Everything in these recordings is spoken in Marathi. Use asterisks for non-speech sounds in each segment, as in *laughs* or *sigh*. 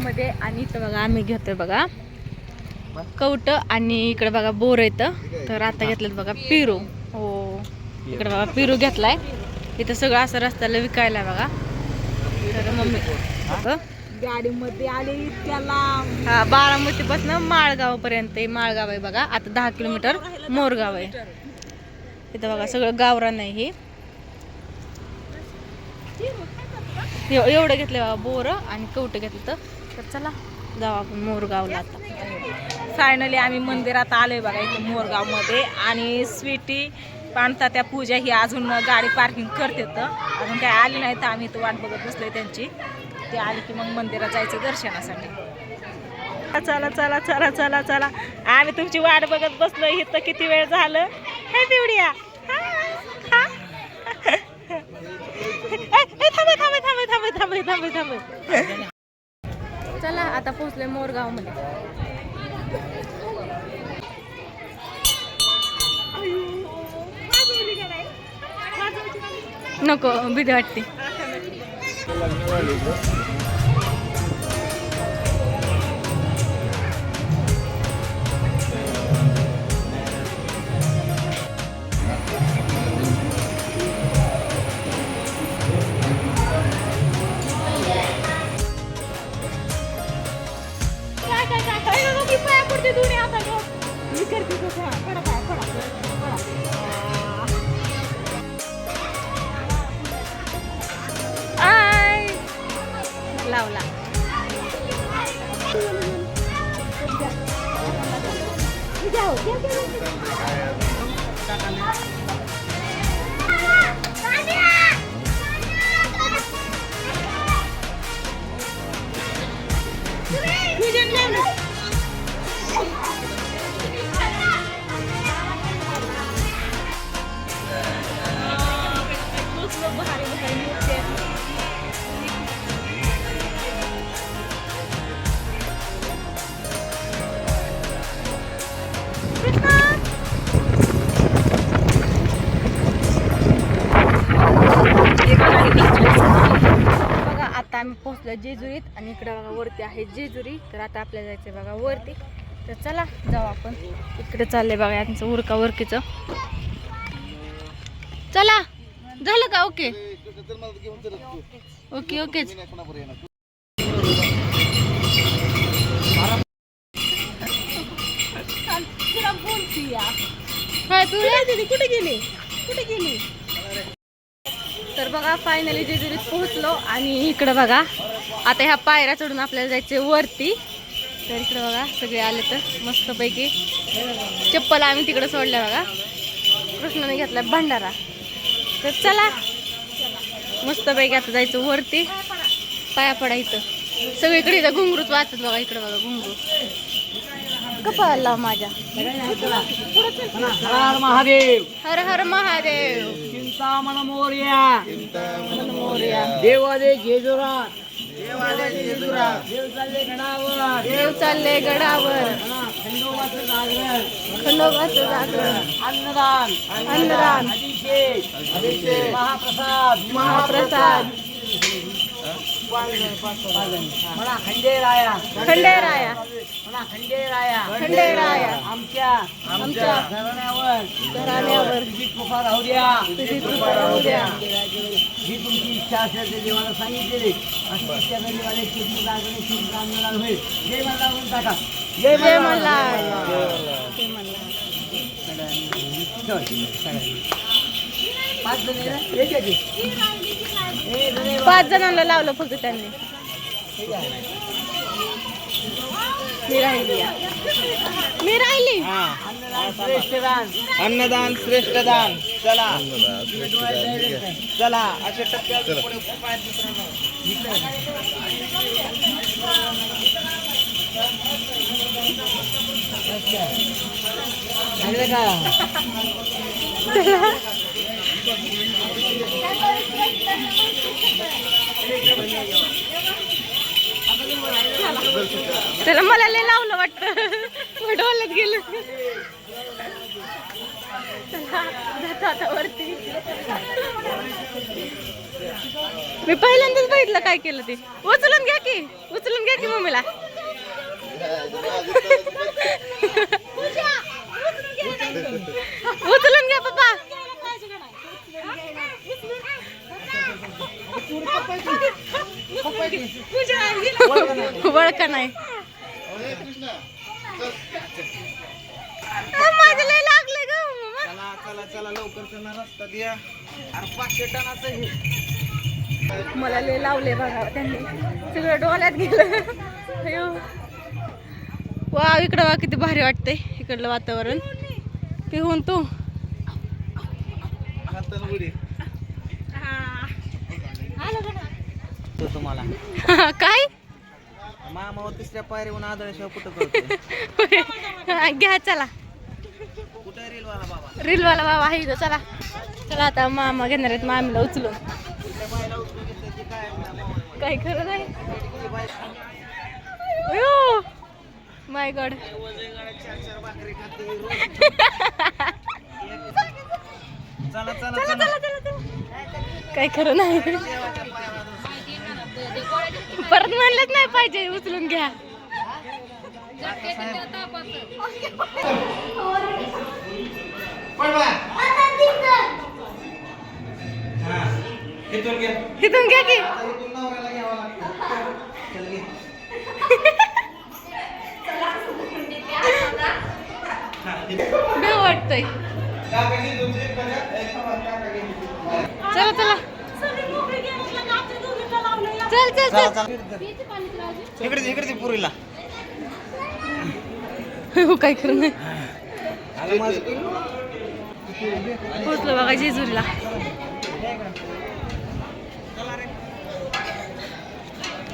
मध्ये आणि इथं बघा आम्ही घेतोय बघा. कवट आणि इकडे बघा बोर येतं तर आता घेतलं बघा पिरू. हो. इकडे बघा पिरू घेतलाय. इथं सगळं असं रस्त्याला विकायला आहे बघा. तर मम्मी बघ. गाडीमध्ये आले हा बारामती पासून माळगाव पर्यंत माळगाव आहे बघा. आता दहा किलोमीटर मोरगाव आहे. इथं बघा सगळं गावरान आहे हे. एव- एवढं घेतलं बघा बोर आणि कवटं घेतलं तर. तर चला जाऊ आपण मोरगावला आता. फायनली आम्ही मंदिरात आलोय बघा इथं मोरगावमध्ये. आणि स्वीटी पाणता त्या पूजा ही अजून गाडी पार्किंग करते तर अजून काय आली नाही तर आम्ही इथं वाट बघत बसलोय त्यांची. ते आली की मग मंदिरात जायचं दर्शनासाठी. चला चला चला चला चला. आम्ही तुमची वाट बघत बसलो इथं किती वेळ झालं? हे पिवडिया. *laughs* थांबे थांबे थांबे थांबे थांबे थांबे थांबे. चला आता पोहोचले मोरगावमध्ये नको भीती वाटते. लावला बघा आता आम्ही पोहोचलो जेजुरीत आणि इकडे बघा वरती आहे जेजुरी. तर आता आपल्याला जायचं बघा वरती. तर चला जाऊ आपण. इकडे चाललंय बघा यांचं उरका वरकीचं. चला झालं का? ओके. ओके ओकेच. कुठे गेली? कुठे गेली? तर बघा फायनली जेजुरीत पोहोचलो आणि इकडं बघा आता ह्या पायऱ्या चढून आपल्याला जायचे वरती. तर इकडं बघा सगळे आले तर मस्तपैकी. चप्पल आम्ही तिकडं सोडल्या बघा. कृष्णाने घेतला भंडारा. तर चला. मस्तपैकी आता जायचं वरती. पाया पडा इथं. सगळीकडे इथं घुंगरूच वाचत बघा इकडं बघा घुंगरू. कपाळाला लाव माझ्या. हर महादेव. हर हर महादेव. चिंतामण मोर्या मोरया देवादे जेजुरा देवादे जेजुरा देव चालले गडावर. देव चालले गडावर. खंडोबाचं जागरण. खंडोबाचं जागरण. अन्नदान. अन्नदान. अभिषेक. अभिषेक. महाप्रसाद. महाप्रसाद. म्हणा खंडेराया. खंडेराया. म्हणा खंडेराया. खंडेराया. आमच्या आमच्या घराण्यावर. घराण्यावर तुझी कृपा राहू द्या. तुझी कृपा राहू द्या. ही तुमची इच्छा असेल ते देवाला सांगितलेली. अशी इच्छा देवाला शेती लागणे शेती रामनाथ होईल. जय मल्हार म्हणून टाका. जय जय मल्हार. पाच जण? एक. पाच जणांना लावलं फक्त त्यांनी. मी राहिली या. मी राहिली? अन्नदान श्रेष्ठ दान चला. चला. असे टप्प्यात सांगितलं का त्याला मला लय लावलं वाटतं. डोलत गेलं. वरती. मी पहिल्यांदाच बघितलं काय केलं ते. उचलून घ्या की. उचलून घ्या की मम्मीला. उचलून घ्या पप्पा. वळका नाही. आ, माझं लय लागलंय ग चला चला चला लवकर चला रस्ता द्या. अरे पाचशे टनाचं हे. मला लय लावले बघा त्यांनी सगळं डोळ्यात गेलं. अयो. वा इकडं वा किती भारी वाटतंय इकडलं वातावरण. पिहून तू. तो तुम्हाला. *laughs* काय? मामावर तिसऱ्या पायरीहून आदळशिवाय कुठं *laughs* घ्या चला. कुठं रील वाला बाबा? रीलवाला बाबा आहे इथं चला. चला आता मामा घेणार आहेत मामीला उचलून. काय खरं नाही. माय गॉड *laughs* चला चला चला चला. चला चला काय खरं नाही. परत म्हणलंच नाही पाहिजे उचलून घ्या. इथून घ्या की. वाटतंय चला चला. चल चल चल चला इकडे इकडे ती पुरीला हो काय खरं नाही पोचलो बघा जेजुरीला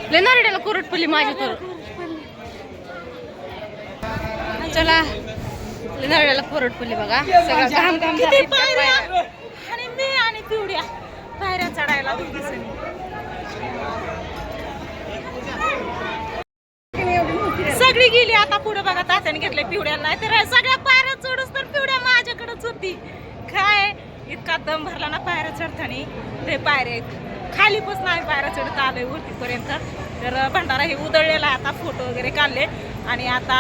लय नारड्याला कोरट पडली माझी तर चला लय नारड्याला कोरट पडली बघा सगळं घाम घाम झाला पायऱ्या आणि मी आणि पिवड्या पायऱ्या चढायला दोघी सगळी गेली आता पुढे बघा तात्याने घेतले पिवड्या नाही तर सगळ्या पायऱ्या चढच तर पिवड्या माझ्याकडेच होती. काय? इतका दम भरला ना पायऱ्या चढताना. ते पायऱ्या खाली पण आम्ही पायऱ्या चढत आलोय वरतीपर्यंत. तर भंडारा हे उधळलेला आहे आता फोटो वगैरे काढले. आणि आता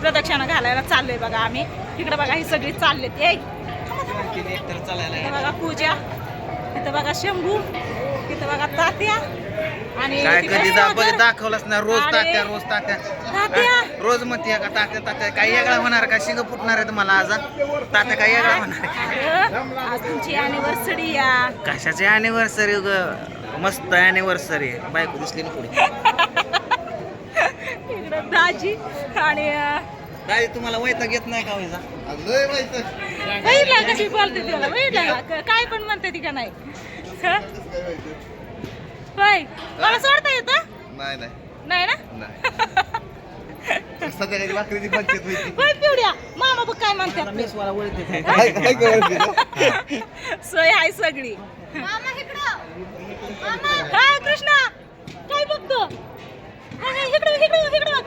प्रदक्षिणा घालायला चाललोय बघा आम्ही. तिकडे बघा ही सगळी चालले ते बघा पूजा. इथं बघा शंभू. इथं बघा तात्या. काय कधी. दाखव दाखवलंच ना रोज. तात्या रोज तात्या. रोज म्हणते का तात्या तात्या काय वेगळा होणार का? शिंग फुटणार आहे तुम्हाला आज? तात्या काय वेगळा होणार आज तुमची अॅनिव्हर्सरी या. कशाची अॅनिव्हर्सरी ग मस्त अॅनिव्हर्सरी बायको दिसली ना पुढे. दाजी आणि दादी तुम्हाला वैता घेत नाही का कशी बोलते? क- काय पण म्हणते ती का नाही? होय. मला सोडता येतं. नाही नाही. नाही ना? नाही. सध्या भाकरीची पंचायत व्हायची होय पिवड्या. मामा बघ काय म्हणतात. काय काय सोय आहे सगळी. हा कृष्णा. काय बघतो? अरे, इकडं इकडं इकडं बघ.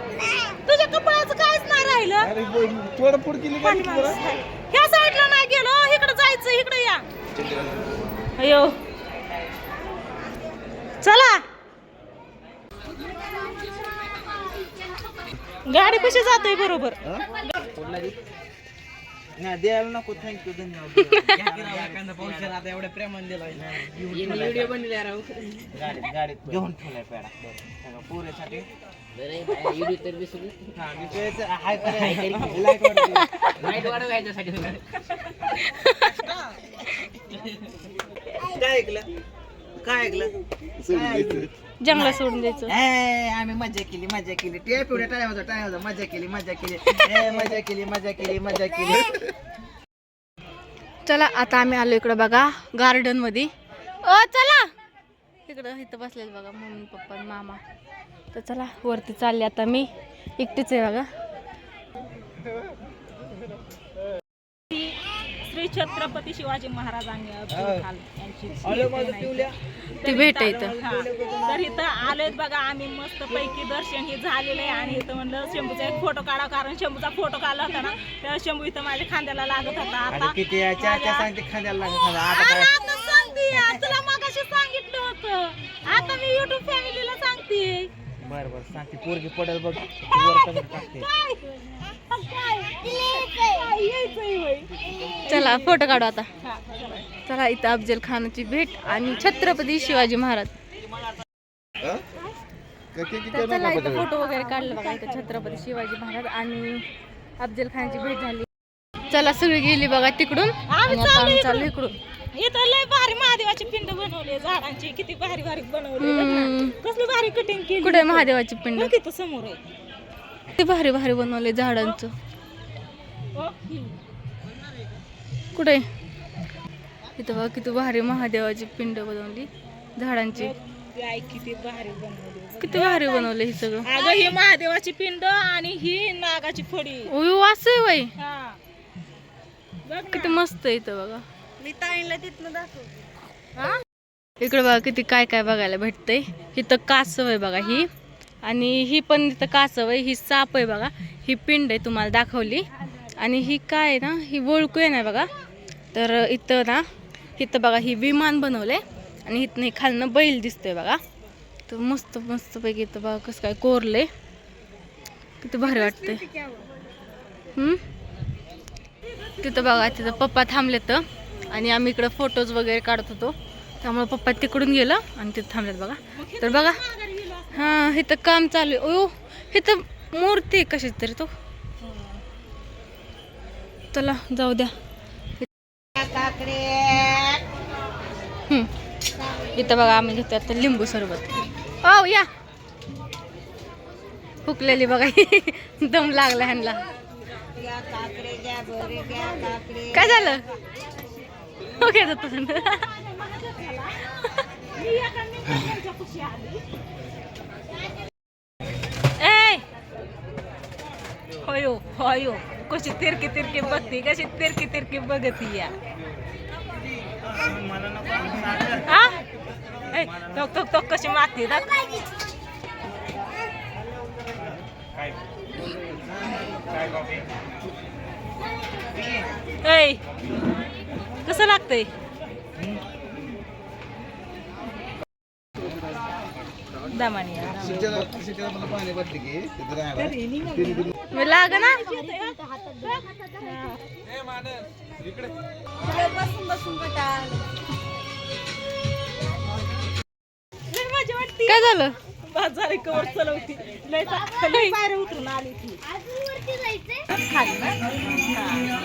तुझ्या कपाळाचं काहीच नाही राहिलं. थोडं केली. ह्या साईडला नाही गेलो. इकडं जायचं इकडं या. अयो. चला. गाडी कशी जातोय बरोबर? नाही द्यायला नको थँक्यू धन्यवाद. *laughs* आता एवढ्या प्रेमान दिलाय व्हिडिओ बनले गाडीत गाडीत घेऊन ठेवलाय पेडा पुरेसाठी. हा, विषयाचं हाय करायचं. लाइट वाढवायचं. काय ऐकलं? काय ऐकलं? जंगला सोडून द्यायचं ए, आम्ही मजा केली मजा केली. ते पिवड्या टाळ्या होता टाळ्या होता मजा केली मजा केली. ए, मजा केली मजा केली मजा केली. चला आता आम्ही आलो इकडं बघा गार्डनमध्ये ओ चला. इकडं इथं बसलेलं बघा मम्मी पप्पा आणि मामा. तर चला वरती चालले आता मी. एकटीच आहे बघा. श्री छत्रपती शिवाजी महाराजांनी अब्दुल यांची. ती भेट आहे इथं. हा. तर इथं आलोय बघा आम्ही मस्त पैकी दर्शन हे झालेलं आहे. आणि इथं म्हणलं शंभूचा एक फोटो काढा कारण शंभूचा फोटो काढला होता ना तर शंभू इथं माझ्या खांद्याला लागत होता. आता किती सांगते खांद्याला लागत होता. आता अरे काय? आता सांगते, तुला मग मगाशी सांगितलं होतं. आता मी युट्यूब फॅमिलीला सांगते. बर बर सांगते. पोरगी पडेल बघ. ती वर कमेंट टाकते. काय? चला फोटो काढू आता. चला. चला इथं अफजल खानाची भेट आणि छत्रपती शिवाजी महाराज. चला इथं फोटो वगैरे काढले बघा इथं छत्रपती शिवाजी महाराज आणि अफजल खानाची भेट झाली. चला सगळी गेली बघा तिकडून. चाललो इकडून. इथं लय भारी महादेवाची पिंड बनवली झाडांची. किती भारी भारी बनवली. कसली भारी कटिंग केली कुठे महादेवाची पिंड? समोर आहे. किती भारी भारी बनवले झाडांचं. कुठे? इथं बघा किती भारी महादेवाची पिंड बनवली. झाडांची. किती भारी बनवली. किती भारी बनवले हे सगळं. अगं ही महादेवाची पिंड आणि ही नागाची फडी हा. बघ ना. किती मस्त आहे इथं बघा. मी ताईला तिथनं दाखव. इकडे बघा किती काय काय बघायला भेटतंय. इथं कासव आहे बघा ही. आणि ही पण इथं कासव आहे ही साप आहे बघा. ही पिंड आहे तुम्हाला दाखवली. आणि ही काय आहे ना ही वळकू आहे ना बघा. तर इथं ना इथं बघा ही विमान बनवलंय. आणि इथनं हे खालनं बैल दिसतोय बघा. तर मस्त मस्त पैकी इथं बघा कसं काय कोरलंय. किती भारी वाटतंय. तिथं बघा तिथं पप्पा थांबले तर आणि आम्ही इकडं फोटोज वगैरे काढत होतो. त्यामुळे पप्पा तिकडून गेलं आणि तिथं थांबलेत बघा. तर बघा हां इथं काम चालू आहे. ओ इथं मूर्ती आहे कशीच तरी तो. चला जाऊ द्या. इथं बघा आम्ही घेतो आता लिंबू सरबत. ओ या. हुकलेली बघा. *laughs* दम लागला ह्यांना. काय झालं? हो, ओके जातो *laughs* होयो होयो. कशी तिरकी तिरकी बघती कशी तिरकी तिरकी बघती या. हा ए, तो कशी माती दाख ऐ कसं लागतंय? दमानी लाग ना काय झालं? बाजारी कवर चलवती लय चा- लय पायऱ्या उतरून आली ती खाली ना.